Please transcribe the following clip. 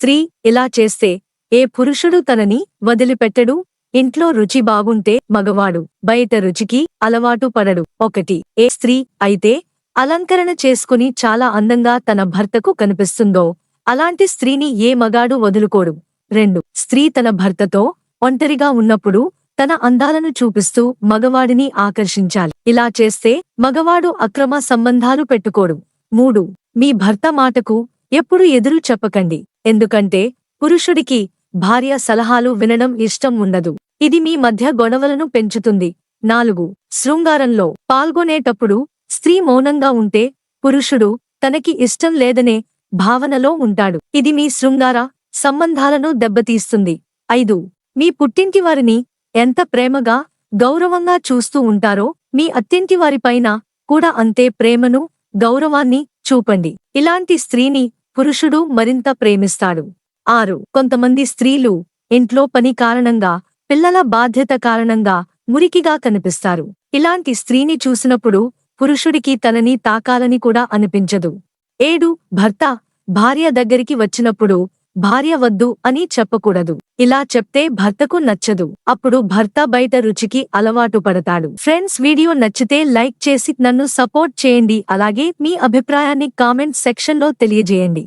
స్త్రీ ఇలా చేస్తే ఏ పురుషుడు తనని వదిలిపెట్టడు ఇంట్లో రుచి బాగుంటే మగవాడు బయట రుచికి అలవాటు పడడు. ఒకటి ఏ స్త్రీ అయితే అలంకరణ చేసుకుని చాలా అందంగా తన భర్తకు కనిపిస్తుందో అలాంటి స్త్రీని ఏ మగాడు వదులుకోడు. రెండు స్త్రీ తన భర్తతో ఒంటరిగా ఉన్నప్పుడు తన అందాలను చూపిస్తూ మగవాడిని ఆకర్షించాలి. ఇలా చేస్తే మగవాడు అక్రమ సంబంధాలు పెట్టుకోడు. మూడు మీ భర్త మాటకు ఎప్పుడు ఎదురు చెప్పకండి. ఎందుకంటే పురుషుడికి భార్య సలహాలు వినడం ఇష్టం ఉండదు. ఇది మీ మధ్య గొడవలను పెంచుతుంది. నాలుగు. శృంగారంలో పాల్గొనేటప్పుడు స్త్రీ మౌనంగా ఉంటే పురుషుడు తనకి ఇష్టం లేదనే భావనలో ఉంటాడు. ఇది మీ శృంగార సంబంధాలను దెబ్బతీస్తుంది. ఐదు. మీ పుట్టింటి వారిని ఎంత ప్రేమగా గౌరవంగా చూస్తూ ఉంటారో మీ అత్తింటి వారిపైన కూడా అంతే ప్రేమను గౌరవాన్ని చూపండి. ఇలాంటి స్త్రీని పురుషుడు మరింత ప్రేమిస్తాడు. ఆరు. కొంతమంది స్త్రీలు ఇంట్లో పని కారణంగా పిల్లల బాధ్యత కారణంగా మురికిగా కనిపిస్తారు. ఇలాంటి స్త్రీని చూసినప్పుడు పురుషుడికి తనని తాకాలని కూడా అనిపించదు. ఏడు. భర్త భార్య దగ్గరికి వచ్చినప్పుడు భార్య వద్దు అని చెప్పకూడదు. ఇలా చెప్తే భర్తకు నచ్చదు. అప్పుడు భర్త బయట రుచికి అలవాటు పడతాడు. ఫ్రెండ్స్ వీడియో నచ్చితే లైక్ చేసి నన్ను సపోర్ట్ చేయండి. అలాగే మీ అభిప్రాయాన్ని కామెంట్ సెక్షన్లో తెలియజేయండి.